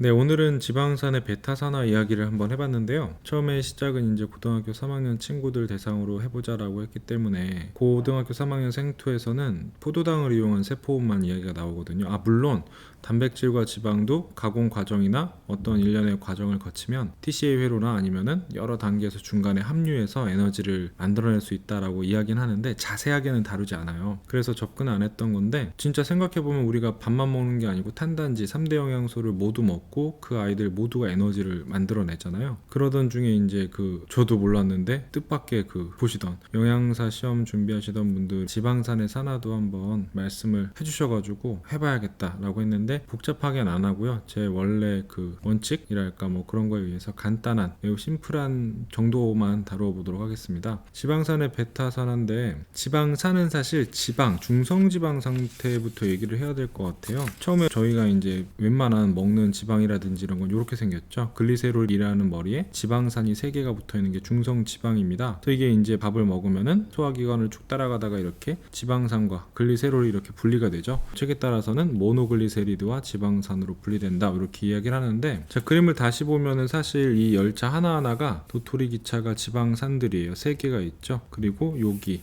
네, 오늘은 지방산의 베타산화 이야기를 한번 해봤는데요. 처음에 시작은 이제 고등학교 3학년 친구들 대상으로 해보자라고 했기 때문에 고등학교 3학년 생투에서는 포도당을 이용한 세포만 이야기가 나오거든요. 아, 물론 단백질과 지방도 가공 과정이나 어떤 일련의 과정을 거치면 TCA 회로나 아니면은 여러 단계에서 중간에 합류해서 에너지를 만들어낼 수 있다라고 이야기는 하는데 자세하게는 다루지 않아요. 그래서 접근 안 했던 건데 진짜 생각해 보면 우리가 밥만 먹는 게 아니고 탄단지 3대 영양소를 모두 먹고 그 아이들 모두가 에너지를 만들어내잖아요. 그러던 중에 이제 그 저도 몰랐는데 뜻밖의 그 보시던 영양사 시험 준비하시던 분들 지방산의 산화도 한번 말씀을 해주셔가지고 해봐야겠다라고 했는데 복잡하게는 안 하고요. 제 원래 그 원칙이랄까 뭐 그런 거에 의해서 간단한 매우 심플한 정도만 다루어 보도록 하겠습니다. 지방산의 베타산화인데 지방산은 사실 지방 중성 지방 상태부터 얘기를 해야 될 것 같아요. 처음에 저희가 이제 웬만한 먹는 지방이라든지 이런 건 이렇게 생겼죠. 글리세롤이라는 머리에 지방산이 세 개가 붙어 있는 게 중성 지방입니다. 그래서 이게 이제 밥을 먹으면은 소화기관을 쭉 따라가다가 이렇게 지방산과 글리세롤이 이렇게 분리가 되죠. 책에 따라서는 모노글리세 리드와 지방산으로 분리된다 이렇게 이야기를 하는데 자 그림을 다시 보면은 사실 이 열차 하나하나가 도토리 기차가 지방산들이에요. 세 개가 있죠. 그리고 여기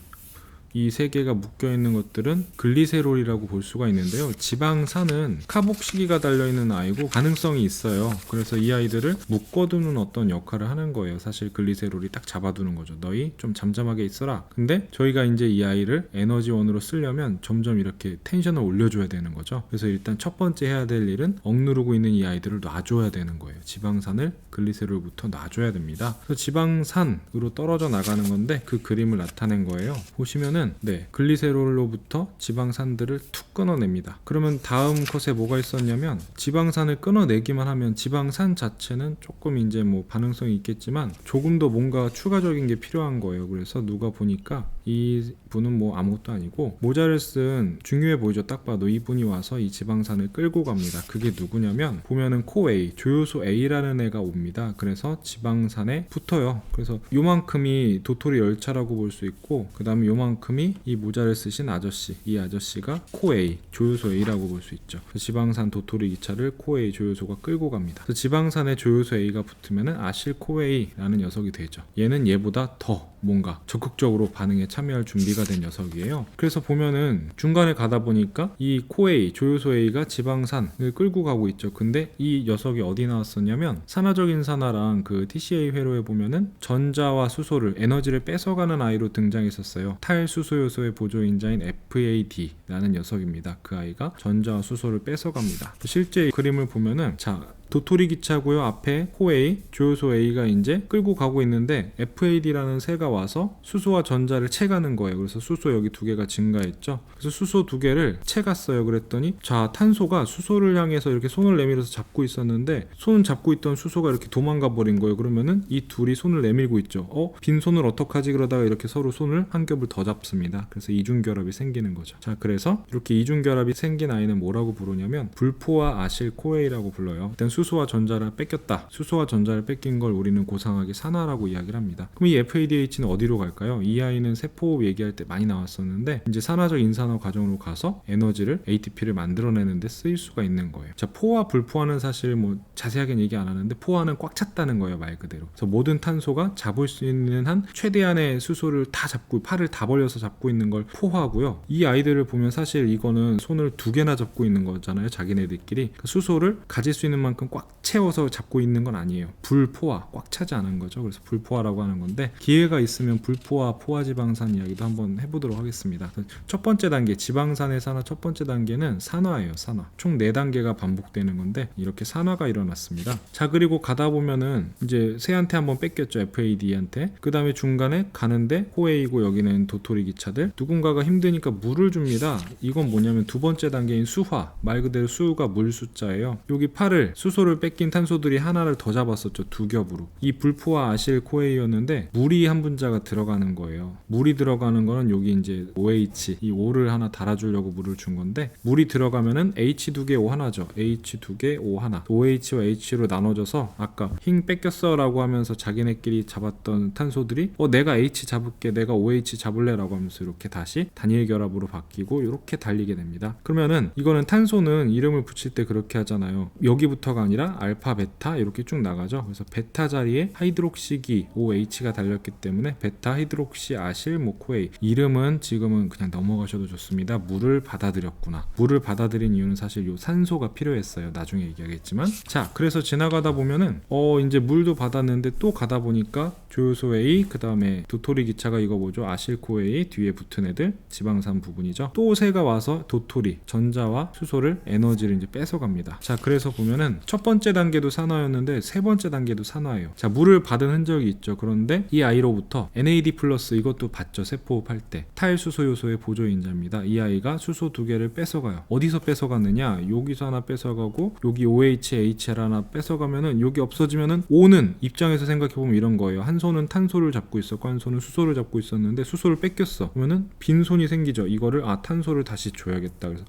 이 세 개가 묶여 있는 것들은 글리세롤이라고 볼 수가 있는데요. 지방산은 카복시기가 달려 있는 아이고 가능성이 있어요. 그래서 이 아이들을 묶어두는 어떤 역할을 하는 거예요. 사실 글리세롤이 딱 잡아두는 거죠. 너희 좀 잠잠하게 있어라. 근데 저희가 이제 이 아이를 에너지원으로 쓰려면 점점 이렇게 텐션을 올려줘야 되는 거죠. 그래서 일단 첫 번째 해야 될 일은 억누르고 있는 이 아이들을 놔줘야 되는 거예요. 지방산을 글리세롤부터 놔줘야 됩니다. 그래서 지방산으로 떨어져 나가는 건데 그 그림을 나타낸 거예요. 보시면은 네 글리세롤로부터 지방산들을 툭 끊어냅니다. 그러면 다음 컷에 뭐가 있었냐면 지방산을 끊어내기만 하면 지방산 자체는 조금 이제 뭐 반응성이 있겠지만 조금 더 뭔가 추가적인 게 필요한 거예요. 그래서 누가 보니까 이 분은 뭐 아무것도 아니고 모자를 쓴 중요해 보이죠. 딱 봐도 이분이 와서 이 지방산을 끌고 갑니다. 그게 누구냐면 보면은 코A 조요소 A라는 애가 옵니다. 그래서 지방산에 붙어요. 그래서 요만큼이 도토리 열차라고 볼 수 있고 그 다음에 요만큼이 이 모자를 쓰신 아저씨 이 아저씨가 코A 조요소 A라고 볼 수 있죠. 지방산 도토리 기차를 코A 조요소가 끌고 갑니다. 지방산에 조요소 A가 붙으면은 아실 코A라는 녀석이 되죠. 얘는 얘보다 더 뭔가 적극적으로 반응에 참여할 준비가 된 녀석이에요. 그래서 보면은 중간에 가다 보니까 이 코A 조요소 A가 지방산을 끌고 가고 있죠. 근데 이 녀석이 어디 나왔었냐면 산화적인 산화랑 그 TCA 회로에 보면은 전자와 수소를 에너지를 뺏어가는 아이로 등장했었어요. 탈수소 요소의 보조 인자인 FAD라는 녀석입니다. 그 아이가 전자와 수소를 뺏어갑니다. 실제 그림을 보면은 자 도토리 기차고요. 앞에 코A, 조요소 A가 이제 끌고 가고 있는데 FAD라는 새가 와서 수소와 전자를 채가는 거예요. 그래서 수소 여기 두 개가 증가했죠. 그래서 수소 두 개를 채갔어요. 그랬더니 자 탄소가 수소를 향해서 이렇게 손을 내밀어서 잡고 있었는데 손 잡고 있던 수소가 이렇게 도망가 버린 거예요. 그러면은 이 둘이 손을 내밀고 있죠. 어? 빈 손을 어떡하지? 그러다가 이렇게 서로 손을 한 겹을 더 잡습니다. 그래서 이중 결합이 생기는 거죠. 자 그래서 이렇게 이중 결합이 생긴 아이는 뭐라고 부르냐면 불포화 아실 코에이라고 불러요. 일단 수 소와 전자를 뺏겼다. 수소와 전자를 뺏긴 걸 우리는 고상하게 산화라고 이야기를 합니다. 그럼 이 FADH는 어디로 갈까요? 이 아이는 세포 얘기할 때 많이 나왔었는데 이제 산화적 인산화 과정으로 가서 에너지를 ATP를 만들어내는데 쓰일 수가 있는 거예요. 자 포화 불포화는 사실 뭐 자세하게는 얘기 안 하는데 포화는 꽉 찼다는 거예요 말 그대로. 그래서 모든 탄소가 잡을 수 있는 한 최대한의 수소를 다 잡고 팔을 다 벌려서 잡고 있는 걸 포화고요. 이 아이들을 보면 사실 이거는 손을 두 개나 잡고 있는 거잖아요 자기네들끼리 그러니까 수소를 가질 수 있는 만큼 꽉 채워서 잡고 있는 건 아니에요. 불포화 꽉 차지 않은 거죠. 그래서 불포화라고 하는 건데 기회가 있으면 불포화 포화지방산 이야기도 한번 해보도록 하겠습니다. 첫 번째 단계 지방산의 산화 첫 번째 단계는 산화예요. 산화 총 네 단계가 반복되는 건데 이렇게 산화가 일어났습니다. 자 그리고 가다 보면은 이제 새한테 한번 뺏겼죠. FAD한테 그 다음에 중간에 가는데 호에이고 여기는 도토리 기차들 누군가가 힘드니까 물을 줍니다. 이건 뭐냐면 두 번째 단계인 수화 말 그대로 수가 물 숫자예요. 여기 팔을 수 소를 뺏긴 탄소들이 하나를 더 잡았었죠. 두 겹으로. 이 불포와 아실 코에이였는데 물이 한 분자가 들어가는 거예요. 물이 들어가는 거는 여기 이제 OH 이 O를 하나 달아주려고 물을 준 건데 물이 들어가면은 H 두 개 O 하나죠. H 두 개 O 하나. OH와 H로 나눠져서 아까 힝 뺏겼어라고 하면서 자기네끼리 잡았던 탄소들이 어 내가 H 잡을게 내가 OH 잡을래라고 하면서 이렇게 다시 단일 결합으로 바뀌고 이렇게 달리게 됩니다. 그러면은 이거는 탄소는 이름을 붙일 때 그렇게 하잖아요. 여기부터가 아니라 알파, 베타 이렇게 쭉 나가죠. 그래서 베타 자리에 하이드록시기 OH가 달렸기 때문에 베타 하이드록시 아실 모코에이 이름은 지금은 그냥 넘어가셔도 좋습니다. 물을 받아들였구나. 물을 받아들인 이유는 사실 요 산소가 필요했어요. 나중에 얘기하겠지만 자 그래서 지나가다 보면은 어 이제 물도 받았는데 또 가다 보니까 조효소 A 그 다음에 도토리 기차가 이거 뭐죠 아실코 A 뒤에 붙은 애들 지방산 부분이죠. 또 새가 와서 도토리 전자와 수소를 에너지를 이제 뺏어갑니다. 자 그래서 보면은 첫 번째 단계도 산화였는데 세 번째 단계도 산화예요. 자 물을 받은 흔적이 있죠. 그런데 이 아이로부터 NAD 플러스 이것도 받죠 세포흡할 때 탈수소 요소의 보조 인자입니다. 이 아이가 수소 두 개를 뺏어가요. 어디서 뺏어갔느냐? 여기서 하나 뺏어가고 여기 OH, HL 하나 뺏어가면은 여기 없어지면은 O는 입장에서 생각해 보면 이런 거예요. 한 손은 탄소를 잡고 있었고 한 손은 수소를 잡고 있었는데 수소를 뺏겼어. 그러면은 빈 손이 생기죠. 이거를 아 탄소를 다시 줘야겠다. 그래서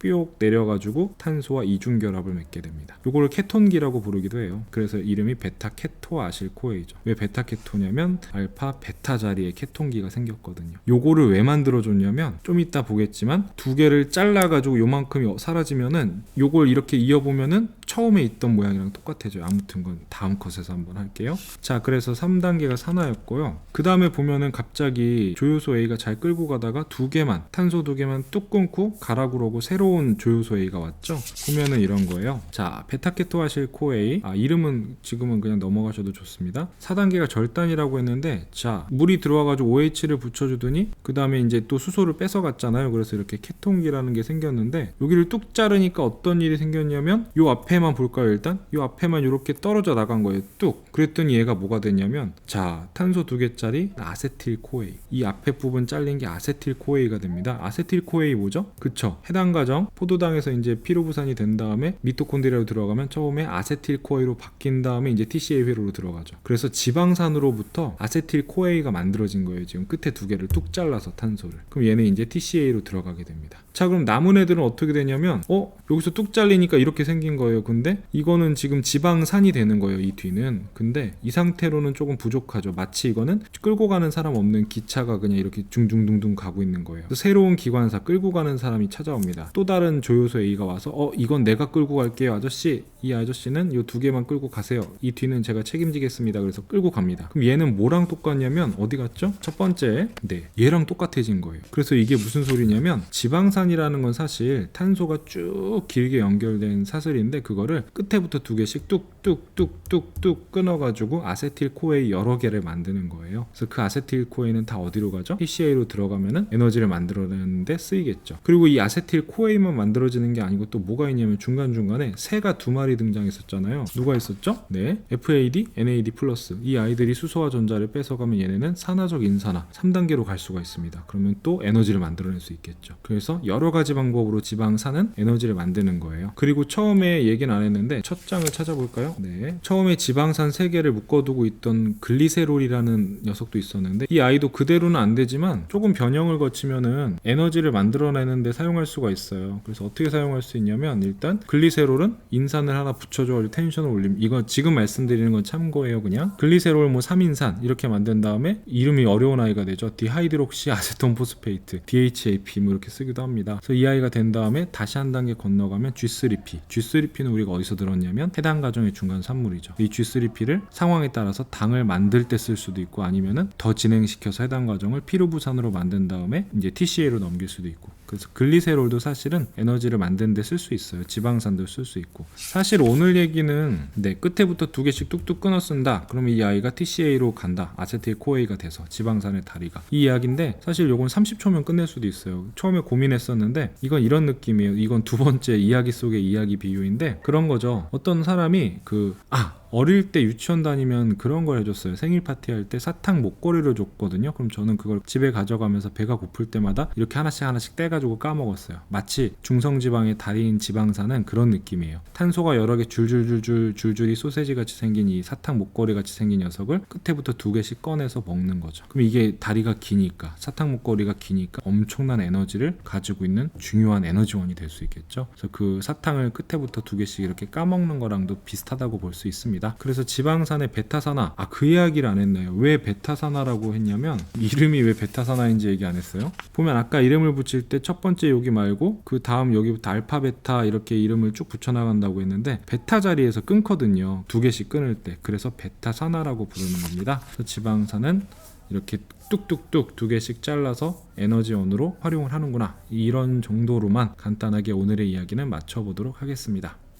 뿅 내려가지고 탄소와 이중 결합을 맺게 됩니다. 요거를 케톤기라고 부르기도 해요. 그래서 이름이 베타 케토 아실 코에이죠. 왜 베타 케토냐면 알파 베타 자리에 케톤기가 생겼거든요. 요거를 왜 만들어 줬냐면 좀 이따 보겠지만 두 개를 잘라 가지고 요만큼이 사라지면은 요걸 이렇게 이어 보면은 처음에 있던 모양이랑 똑같아져요. 아무튼 건 다음 컷에서 한번 할게요. 자, 그래서 3단계가 산화였고요. 그 다음에 보면은 갑자기 조효소 A가 잘 끌고 가다가 두 개만 탄소 두 개만 뚝 끊고 가라 그러고 새로운 조효소 A가 왔죠. 보면은 이런 거예요. 자, 베타케토아실 코 A 아, 이름은 지금은 그냥 넘어가셔도 좋습니다. 4단계가 절단이라고 했는데 자, 물이 들어와가지고 OH를 붙여주더니 그 다음에 이제 또 수소를 뺏어갔잖아요. 그래서 이렇게 케톤기라는 게 생겼는데 여기를 뚝 자르니까 어떤 일이 생겼냐면 요 앞에 만 볼까요 일단? 요 앞에만 이렇게 떨어져 나간 거예요. 뚝. 그랬더니 얘가 뭐가 됐냐면 자, 탄소 두 개짜리 아세틸 코에이. 이 앞에 부분 잘린 게 아세틸 코에이가 됩니다. 아세틸 코에이 뭐죠? 그쵸. 해당 과정 포도당에서 이제 피로부산이 된 다음에 미토콘드리아로 들어가면 처음에 아세틸 코에이로 바뀐 다음에 이제 TCA 회로로 들어가죠. 그래서 지방산으로부터 아세틸 코에이가 만들어진 거예요. 지금 끝에 두 개를 뚝 잘라서 탄소를. 그럼 얘는 이제 TCA로 들어가게 됩니다. 자, 그럼 남은 애들은 어떻게 되냐면 어, 여기서 뚝 잘리니까 이렇게 생긴 거예요. 근데 이거는 지금 지방산이 되는 거예요. 이 뒤는. 근데 이 상태로는 조금 부족하죠. 마치 이거는 끌고 가는 사람 없는 기차가 그냥 이렇게 둥둥둥둥 가고 있는 거예요. 새로운 기관사 끌고 가는 사람이 찾아옵니다. 또 다른 조요소 A가 와서 어, 이건 내가 끌고 갈게요. 아저씨. 이 아저씨는 요 두 개만 끌고 가세요. 이 뒤는 제가 책임지겠습니다. 그래서 끌고 갑니다. 그럼 얘는 뭐랑 똑같냐면 어디 갔죠? 첫 번째. 네. 얘랑 똑같아진 거예요. 그래서 이게 무슨 소리냐면 지방산 이라는 건 사실 탄소가 쭉 길게 연결된 사슬인데 그거를 끝에부터 두 개씩 뚝 뚝뚝뚝뚝 끊어가지고 아세틸 코에이 여러 개를 만드는 거예요. 그래서 그 아세틸 코에이는 다 어디로 가죠? PCA로 들어가면은 에너지를 만들어내는데 쓰이겠죠. 그리고 이 아세틸 코에이만 만들어지는 게 아니고 또 뭐가 있냐면 중간 중간에 새가 두 마리 등장했었잖아요. 누가 있었죠? 네, FAD, NAD 플러스 이 아이들이 수소와 전자를 뺏어가면 얘네는 산화적 인산화 3단계로 갈 수가 있습니다. 그러면 또 에너지를 만들어낼 수 있겠죠. 그래서 여러 가지 방법으로 지방산은 에너지를 만드는 거예요. 그리고 처음에 얘기는 안 했는데 첫 장을 찾아볼까요? 네. 처음에 지방산 세 개를 묶어두고 있던 글리세롤이라는 녀석도 있었는데 이 아이도 그대로는 안 되지만 조금 변형을 거치면은 에너지를 만들어내는데 사용할 수가 있어요. 그래서 어떻게 사용할 수 있냐면 일단 글리세롤은 인산을 하나 붙여줘 텐션을 올림. 이거 지금 말씀드리는 건 참고예요, 그냥. 글리세롤 뭐 3인산 이렇게 만든 다음에 이름이 어려운 아이가 되죠. 디하이드록시 아세톤 포스페이트, DHAP 뭐 이렇게 쓰기도 합니다. 그래서 이 아이가 된 다음에 다시 한 단계 건너가면 G3P. G3P는 우리가 어디서 들었냐면 해당 과정의 중간 산물이죠. 이 G3P를 상황에 따라서 당을 만들 때 쓸 수도 있고 아니면은 더 진행시켜서 해당 과정을 피로부산으로 만든 다음에 이제 TCA로 넘길 수도 있고. 그래서 글리세롤도 사실은 에너지를 만드는 데 쓸 수 있어요. 지방산도 쓸 수 있고. 사실 오늘 얘기는 네, 끝에부터 두 개씩 뚝뚝 끊어 쓴다. 그러면 이 아이가 TCA로 간다. 아세틸 코에이가 돼서 지방산의 다리가. 이 이야기인데 사실 요건 30초면 끝낼 수도 있어요. 처음에 고민했었는데 이건 이런 느낌이에요. 이건 두 번째 이야기 속의 이야기 비유인데 그런 거죠. 어떤 사람이 그 아, 어릴 때 유치원 다니면 그런 걸 해줬어요. 생일 파티 할 때 사탕 목걸이를 줬거든요. 그럼 저는 그걸 집에 가져가면서 배가 고플 때마다 이렇게 하나씩 하나씩 떼가지고 까먹었어요. 마치 중성지방의 다리인 지방산은 그런 느낌이에요. 탄소가 여러 개 줄줄줄줄 줄줄이 소세지 같이 생긴 이 사탕 목걸이 같이 생긴 녀석을 끝에부터 두 개씩 꺼내서 먹는 거죠. 그럼 이게 다리가 기니까 사탕 목걸이가 기니까 엄청난 에너지를 가지고 있는 중요한 에너지원이 될 수 있겠죠. 그래서 그 사탕을 끝에부터 두 개씩 이렇게 까먹는 거랑도 비슷하다고 볼 수 있습니다. 겁니다. 그래서 지방산의 베타산화 아 그 이야기를 안 했나요? 왜 베타산화라고 했냐면 이름이 왜 베타산화인지 얘기 안 했어요? 보면 아까 이름을 붙일 때 첫 번째 여기 말고 그 다음 여기부터 알파 베타 이렇게 이름을 쭉 붙여 나간다고 했는데 베타 자리에서 끊거든요. 두 개씩 끊을 때 그래서 베타산화라고 부르는 겁니다. 그래서 지방산은 이렇게 뚝뚝뚝 두 개씩 잘라서 에너지원으로 활용을 하는구나 이런 정도로만 간단하게 오늘의 이야기는 마쳐보도록 하겠습니다.